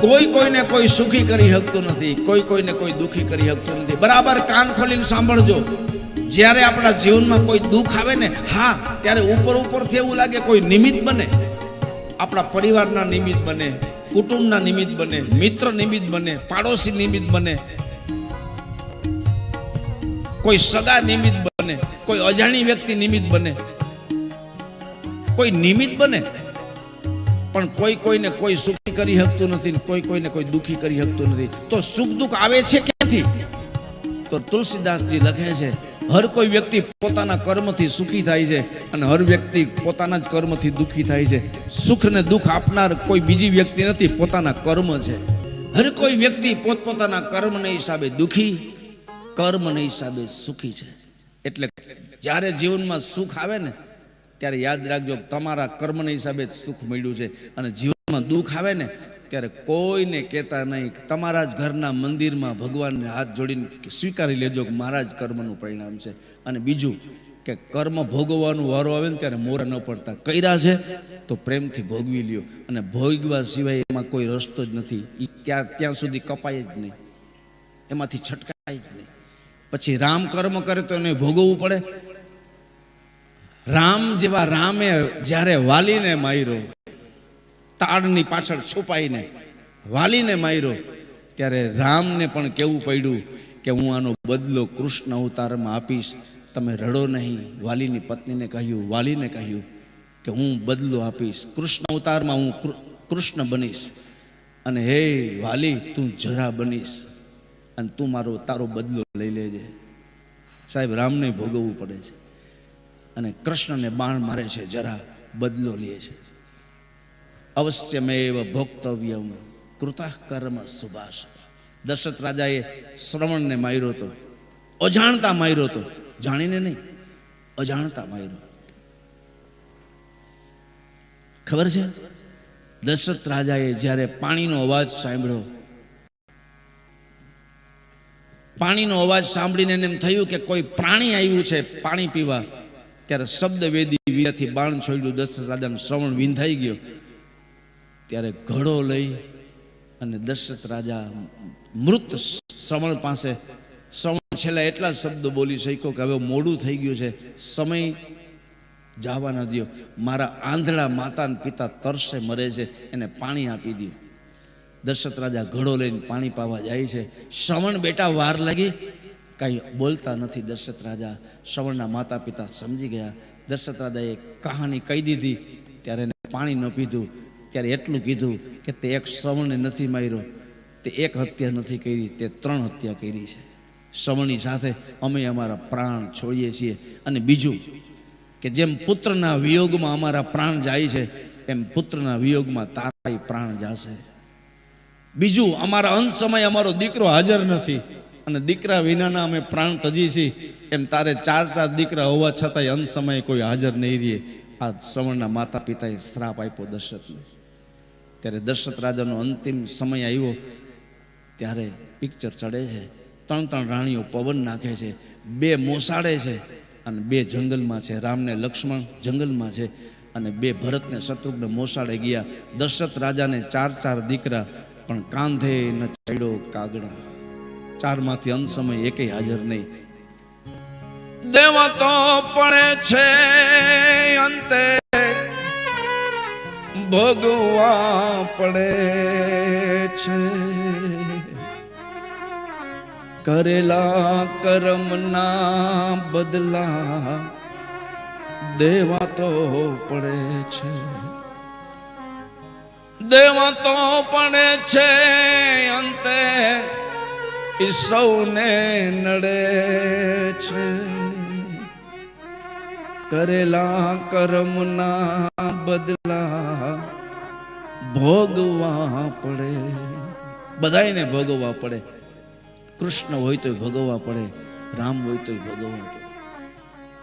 કોઈ કોઈને કોઈ સુખી કરી શકતું નથી, કોઈ કોઈને કોઈ દુઃખી કરી શકતું નથી. બરાબર કાન ખોલીને સાંભળજો. જ્યારે આપણા જીવનમાં કોઈ દુઃખ આવે ને, હા, ત્યારે ઉપર ઉપરથી એવું લાગે કોઈ નિમિત્ત બને. આપણા પરિવારના નિમિત્ત બને, કુટુંબના નિમિત્ત બને, મિત્ર નિમિત્ત બને, પાડોશી નિમિત્ત બને. કોઈ સગા નિમિત્ત બને, કોઈ અજાણી વ્યક્તિ નિમિત્ત બને. કોઈ નિમિત્ત બને, પણ કોઈ કોઈને કોઈ સુખી કરી શકતું નથી કોઈ કોઈને કોઈ દુઃખી કરી શકતું નથી. તો સુખ દુઃખ આવે છે ક્યાંથી? તો તુલસીદાસજી લખે છે, હર કોઈ વ્યક્તિ પોતાના કર્મથી સુખી થાય છે અને હર વ્યક્તિ પોતાના જ કર્મથી દુઃખી થાય છે. સુખ ને દુઃખ આપનાર કોઈ બીજી વ્યક્તિ નથી, પોતાના કર્મ છે. હર કોઈ વ્યક્તિ પોતપોતાના કર્મને હિસાબે દુઃખી, કર્મને હિસાબે સુખી છે. એટલે જ્યારે જીવનમાં સુખ આવે ને, ત્યારે યાદ રાખજો તમારા કર્મને હિસાબે સુખ મળ્યું છે અને જીવનમાં દુઃખ આવે ને, ત્યારે કોઈને કહેતા નહીં તમારા જ ઘરના મંદિરમાં ભગવાનને હાથ જોડીને સ્વીકારી લેજો કે મારા જ કર્મનું પરિણામ છે. અને બીજું કે કર્મ ભોગવવાનું વારો આવે ને ત્યારે મોરા ન પડતા. કર્યા છે તો પ્રેમથી ભોગવી લ્યો. અને ભોગવા સિવાય એમાં કોઈ રસ્તો જ નથી. એ ત્યાં ત્યાં સુધી કપાય જ નહીં. એમાંથી છટકાય જ નહીં. પછી રામ કર્મ કરે તો એને ભોગવવું પડે. રામ જેવા રામે જ્યારે વાલીને માર્યો તાળની પાછળ છુપાઈને વાલીને માર્યો. ત્યારે રામને પણ કેવું પડ્યું કે હું આનો બદલો કૃષ્ણ અવતારમાં આપીશ. તમે રડો નહીં. વાલીની પત્નીને કહ્યું, વાલીને કહ્યું કે હું બદલો આપીશ. કૃષ્ણ અવતારમાં હું કૃષ્ણ બનીશ. અને હે વાલી, તું જરા બનીશ. અને તું મારો, તારો બદલો લઈ લેજે. સાહેબ, રામને ભોગવવું પડે છે. અને કૃષ્ણને બાણ મારે છે, જરા બદલો લે છે. અવશ્યમેવ ભોક્તવ્યમ કૃતા કર્મ સુભાષ. દશરથ રાજાએ શ્રવણને માર્યો હતો અજાણતા માર્યો હતો જાણીને નહીં, અજાણતા માર્યો. ખબર છે? દશરથ રાજાએ જ્યારે પાણીનો અવાજ સાંભળ્યો, પાણીનો અવાજ સાંભળીને એમ થયું કે કોઈ પ્રાણી આવ્યું છે પાણી પીવા, ત્યારે શબ્દ વેદી વીરાથી બાણ છોડ્યું, દશરથ રાજાનું શ્રવણ વિંધાઈ ગયો. ત્યારે ઘડો લઈ અને દશરથ રાજા મૃત શ્રવણ પાસે, શ્રવણ છેલ્લા એટલા શબ્દો બોલી શક્યો કે હવે મોડું થઈ ગયું છે. સમય જવા ન દો મારા આંધળા માતા પિતા તરસે મરે છે, એને પાણી આપી દો દશરથ રાજા ઘડો લઈને પાણી પાવા જાય છે. શ્રવણ બેટા વાર લાગી. કાંઈ બોલતા નથી દશરથ રાજા. શ્રવણના માતા પિતા સમજી ગયા. દશરથ રાજાએ કહાની કહી દીધી. ત્યારે એને પાણી ન પીધું. ત્યારે એટલું કીધું કે તે એક શ્રવણને નથી માર્યો, તે એક હત્યા નથી કરી, તે ત્રણ હત્યા કરી છે. શ્રવણની સાથે અમે અમારા પ્રાણ છોડીએ છીએ. અને બીજું કે જેમ પુત્રના વિયોગમાં અમારા પ્રાણ જાય છે, એમ પુત્રના વિયોગમાં તારા પ્રાણ જશે. બીજું, અમારા અંત સમય અમારો દીકરો હાજર નથી અને દીકરા વિનાના અમે પ્રાણ તજી છીએ. એમ તારે ચાર ચાર દીકરા હોવા છતાંય અંત સમયે કોઈ હાજર નહીં રહે આ શ્રવણના માતા પિતાએ શ્રાપ આપ્યો દશરથને. ત્યારે દશરથ રાજાનો અંતિમ સમય આવ્યો. ત્યારે પિક્ચર ચડે છે. ત્રણ ત્રણ રાણીઓ પવન નાખે છે. બે મોસાડે છે અને બે જંગલમાં છે. રામને લક્ષ્મણ જંગલમાં છે અને બે ભરતને શત્રુઘ્ન મોસાડે ગયા. દશરથ રાજાને ચાર ચાર દીકરા, પણ કાંધે ન ચડ્યો કાગડા. ચારમાંથી અંત સમય એકેય હાજર નહીં. દેવા તો પડે છે. ભોગવા પડે છે. કરેલા કરમના બદલા દેવા તો પડે છે. દેવા તો પડે છે અંતે એ સૌને નડે છે. કરેલા કર્મના બદલા ભોગવા પડે. બધાયને ભોગવવા પડે. કૃષ્ણ હોય તોય ભોગવવા પડે. રામ હોય તોય ભોગવવા પડે.